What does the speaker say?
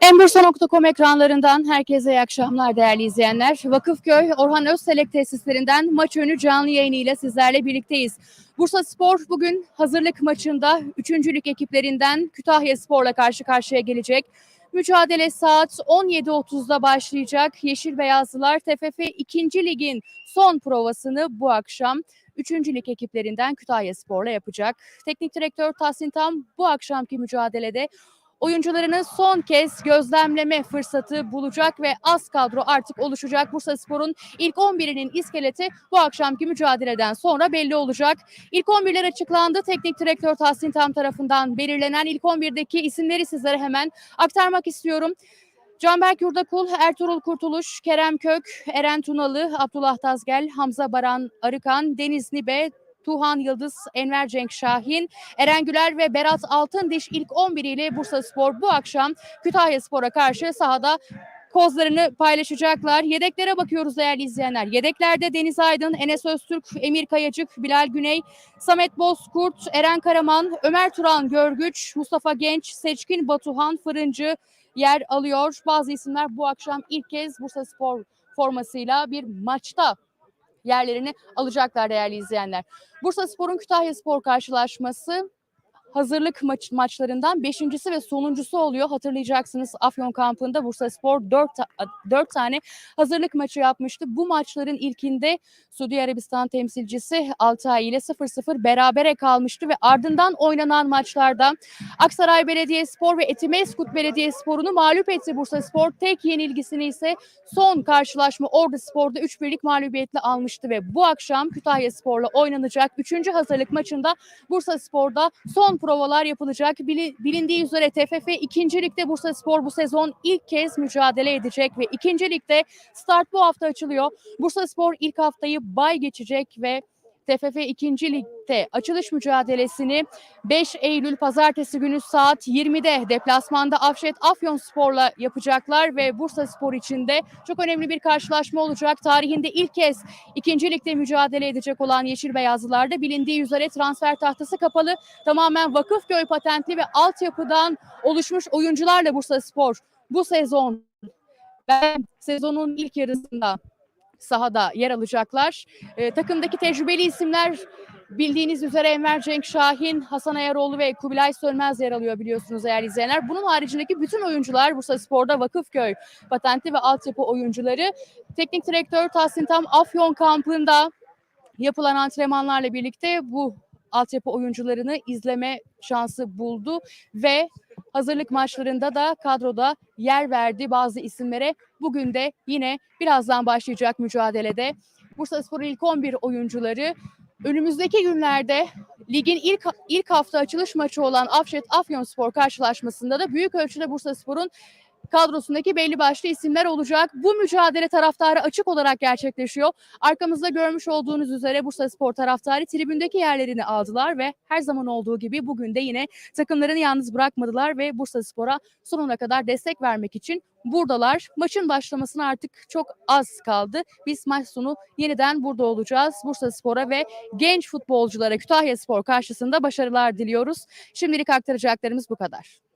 Embursa.com ekranlarından herkese iyi akşamlar değerli izleyenler. Vakıfköy Orhan Özselek tesislerinden maç önü canlı yayını ile sizlerle birlikteyiz. Bursa Spor bugün hazırlık maçında üçüncülük ekiplerinden Kütahya Spor'la karşı karşıya gelecek. Mücadele saat 17.30'da başlayacak. Yeşil Beyazlılar TFF 2. Lig'in son provasını bu akşam 3. lig ekiplerinden Kütahya Spor'la yapacak. Teknik direktör Tahsin Tam bu akşamki mücadelede oyuncularını son kez gözlemleme fırsatı bulacak ve az kadro artık oluşacak. Bursa Spor'un ilk 11'inin iskeleti bu akşamki mücadeleden sonra belli olacak. İlk 11'ler açıklandı. Teknik direktör Tahsin Tam tarafından belirlenen ilk 11'deki isimleri sizlere hemen aktarmak istiyorum. Canberk Yurdakul, Ertuğrul Kurtuluş, Kerem Kök, Eren Tunalı, Abdullah Tazgel, Hamza Baran Arıkan, Deniz Nibe, Tuhan Yıldız, Enver Cenk Şahin, Eren Güler ve Berat Altındiş ilk 11 ile Bursa Spor bu akşam Kütahya Spor'a karşı sahada kozlarını paylaşacaklar. Yedeklere bakıyoruz değerli izleyenler. Yedeklerde Deniz Aydın, Enes Öztürk, Emir Kayacık, Bilal Güney, Samet Bozkurt, Eren Karaman, Ömer Turan Görgüç, Mustafa Genç, Seçkin Batuhan Fırıncı yer alıyor. Bazı isimler bu akşam ilk kez Bursa Spor formasıyla bir maçta yerlerini alacaklar değerli izleyenler. Bursa Spor'un Kütahya Spor karşılaşması hazırlık maç, maçlarından beşincisi ve sonuncusu oluyor. Hatırlayacaksınız Afyon kampında Bursa Spor 4, 4 tane hazırlık maçı yapmıştı. Bu maçların ilkinde Suudi Arabistan temsilcisi Altay ile 0-0 berabere kalmıştı ve ardından oynanan maçlarda Aksaray Belediyespor ve Etimeskut Belediyespor'unu mağlup etti Bursa Spor. Tek yenilgisini ise son karşılaşma Ordu Spor'da 3-1'lik mağlubiyetle almıştı ve bu akşam Kütahya Spor'la oynanacak 3. hazırlık maçında Bursa Spor'da son provalar yapılacak. Bili- Bilindiği üzere TFF 2. Lig'de Bursa Spor bu sezon ilk kez mücadele edecek ve 2. Lig'de start bu hafta açılıyor. Bursa Spor ilk haftayı bay geçecek ve TFF 2. Lig'de açılış mücadelesini 5 Eylül pazartesi günü saat 20'de deplasmanda Afşet Afyonspor'la yapacaklar ve Bursa Spor için de çok önemli bir karşılaşma olacak. Tarihinde ilk kez 2. Lig'de mücadele edecek olan Yeşil Beyazlılar'da bilindiği üzere transfer tahtası kapalı. Tamamen Vakıfköy patentli ve altyapıdan oluşmuş oyuncularla Bursa Spor bu sezon ve sezonun ilk yarısında sahada yer alacaklar. Ee, takımdaki tecrübeli isimler bildiğiniz üzere Enver Cenk Şahin, Hasan Ayaroğlu ve Kubilay Sönmez yer alıyor biliyorsunuz değerli izleyenler. Bunun haricindeki bütün oyuncular Bursa Spor'da Vakıfköy patentli ve altyapı oyuncuları. Teknik direktör Tahsin Tam Afyon kampında yapılan antrenmanlarla birlikte bu altyapı oyuncularını izleme şansı buldu ve hazırlık maçlarında da kadroda yer verdi bazı isimlere. Bugün de yine birazdan başlayacak mücadelede Bursaspor ilk 11 oyuncuları önümüzdeki günlerde ligin ilk ilk hafta açılış maçı olan Afşet Afyonspor karşılaşmasında da büyük ölçüde Bursaspor'un kadrosundaki belli başlı isimler olacak. Bu mücadele taraftarı açık olarak gerçekleşiyor. Arkamızda görmüş olduğunuz üzere Bursa Spor taraftarı tribündeki yerlerini aldılar ve her zaman olduğu gibi bugün de yine takımlarını yalnız bırakmadılar ve Bursa Spor'a sonuna kadar destek vermek için buradalar. Maçın başlamasına artık çok az kaldı. Biz maç sonu yeniden burada olacağız. Bursa Spor'a ve genç futbolculara Kütahya Spor karşısında başarılar diliyoruz. Şimdilik aktaracaklarımız bu kadar.